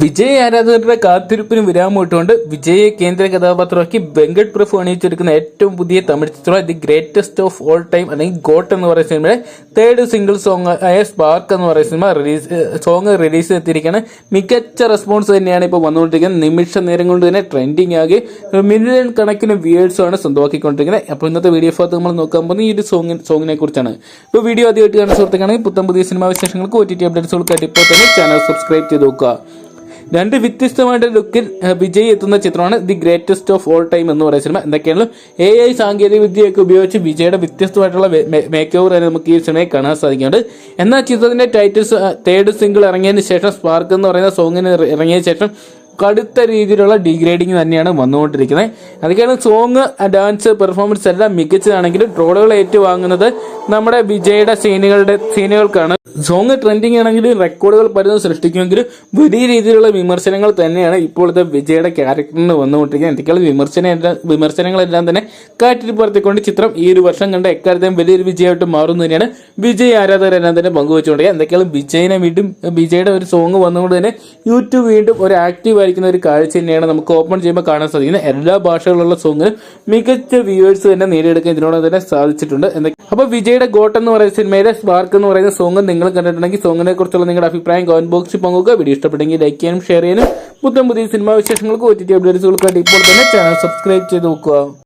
വിജയ് ആരാധകരുടെ കാത്തിരിപ്പിന് വിരാമം ഇട്ടുകൊണ്ട് വിജയെ കേന്ദ്ര കഥാപാത്രമാക്കി വെങ്കട് പ്രഭു അണിയിച്ചെടുക്കുന്ന ഏറ്റവും പുതിയ തമിഴ് ചിത്രം the greatest of all time അല്ലെങ്കിൽ ഗോട്ട് എന്ന് പറയുന്ന സിനിമയുടെ തേർഡ് സിംഗിൾ സോങ് ആയ സ്പാർക്ക് എന്ന് പറയുന്ന സിനിമ റിലീസ് സോങ് റിലീസ് ചെയ്തിരിക്കുകയാണ് മികച്ച റെസ്പോൺസ് തന്നെയാണ് ഇപ്പോൾ വന്നുകൊണ്ടിരിക്കുന്നത്. നിമിഷ നേരം കൊണ്ട് തന്നെ ട്രെൻഡിങ് ആകെ. മില്യൺ കണക്കിന് വ്യൂവേഴ്സാണ് സ്വന്തമാക്കിക്കൊണ്ടിരിക്കുന്നത്. അപ്പോൾ ഇന്നത്തെ വീഡിയോ ഭാഗത്ത് നമ്മൾ നോക്കാൻ പോകുന്നത് ഈ ഒരു സോങ് സോങ്ങിനെ കുറിച്ചാണ്. ഇപ്പോൾ വീഡിയോ ആദ്യമായിട്ട് കാണുന്ന സുഹൃത്തുക്കാണെങ്കിൽ പുത്തൻ പുതിയ സിനിമാ വിശേഷങ്ങൾക്ക് ഒ ടി ടി അപ്ഡേറ്റ്സുകൾക്കായിട്ട് ഇപ്പോൾ തന്നെ ചാനൽ സബ്സ്ക്രൈബ് ചെയ്ത് നോക്കുക. രണ്ട് വ്യത്യസ്തമായിട്ട് ലുക്കിൽ വിജയ് എത്തുന്ന ചിത്രമാണ് the greatest of all time എന്ന് പറയുന്ന സിനിമ. എന്തൊക്കെയാണ് എ ഐ സാങ്കേതിക വിദ്യയൊക്കെ ഉപയോഗിച്ച് വിജയുടെ വ്യത്യസ്തമായിട്ടുള്ള മേക്ക് ഓവർ തന്നെ നമുക്ക് ഈ സിനിമയിൽ കാണാൻ സാധിക്കുന്നുണ്ട്. എന്നാൽ ചിത്രത്തിന്റെ ടൈറ്റിൽസ് തേർഡ് സിംഗിൾ ഇറങ്ങിയതിന് ശേഷം സ്പാർക്ക് എന്ന് പറയുന്ന സോങ്ങിന് ഇറങ്ങിയ ശേഷം കടുത്ത രീതിയിലുള്ള ഡിഗ്രേഡിങ് തന്നെയാണ് വന്നുകൊണ്ടിരിക്കുന്നത്. അതൊക്കെയാണ് സോങ് ഡാൻസ് പെർഫോമൻസ് എല്ലാം മികച്ചതാണെങ്കിലും ട്രോളുകൾ ഏറ്റുവാങ്ങുന്നത് നമ്മുടെ വിജയുടെ സീനുകളുടെ സീനുകൾക്കാണ്. സോങ് ട്രെൻഡിങ് ആണെങ്കിലും റെക്കോർഡുകൾ പലതും സൃഷ്ടിക്കുമെങ്കിലും വലിയ രീതിയിലുള്ള വിമർശനങ്ങൾ തന്നെയാണ് ഇപ്പോഴത്തെ വിജയുടെ ക്യാരക്ടറിന് വന്നുകൊണ്ടിരിക്കുന്നത്. എന്തൊക്കെയുള്ള വിമർശന വിമർശനങ്ങളെല്ലാം തന്നെ കാറ്റിൽ പറത്തിക്കൊണ്ട് ചിത്രം ഈ ഒരു വർഷം കണ്ട എക്കാലത്തെയും വലിയൊരു വിജയമായിട്ട് മാറുന്നു തന്നെയാണ് വിജയ് ആരാധകരെല്ലാം തന്നെ പങ്കുവച്ചുകൊണ്ടിരിക്കുക എന്തൊക്കെയാണ് വിജയനെ വീണ്ടും വിജയുടെ ഒരു സോങ് വന്നുകൊണ്ട് തന്നെ യൂട്യൂബ് വീണ്ടും ഒരു ആക്റ്റീവ് ആയിരിക്കുന്ന ഒരു കാഴ്ച തന്നെയാണ് നമുക്ക് ഓപ്പൺ ചെയ്യുമ്പോൾ കാണാൻ സാധിക്കുന്നത്. എല്ലാ ഭാഷകളിലുള്ള സോങ്ങിനും മികച്ച വ്യൂവേഴ്സ് തന്നെ നേടിയെടുക്കാൻ ഇതിനോട് തന്നെ സാധിച്ചിട്ടുണ്ട്. എന്തൊക്കെ അപ്പോൾ വിജയുടെ ഗോട്ട് എന്ന് പറയുന്ന സിനിമയിലെ സ്പാർക്ക് എന്ന് പറയുന്ന സോങ് നിങ്ങൾ കണ്ടിട്ടുണ്ടെങ്കിൽ സോങ്ങിനെ കുറിച്ചുള്ള നിങ്ങളുടെ അഭിപ്രായം കമന്റ് ബോക്സിൽ പങ്കുക വീഡിയോ ഇഷ്ടപ്പെട്ടെങ്കിൽ ലൈക്ക് ചെയ്യാനും ഷെയർ ചെയ്യാനും. പുതിയ പുതിയ സിനിമാ വിശേഷങ്ങൾക്ക് ഒ ടി ടി അപ്ഡേറ്റ്സുകൾക്കായിട്ട് ഇപ്പോൾ തന്നെ ചാനൽ സബ്സ്ക്രൈബ് ചെയ്ത് നോക്കുക.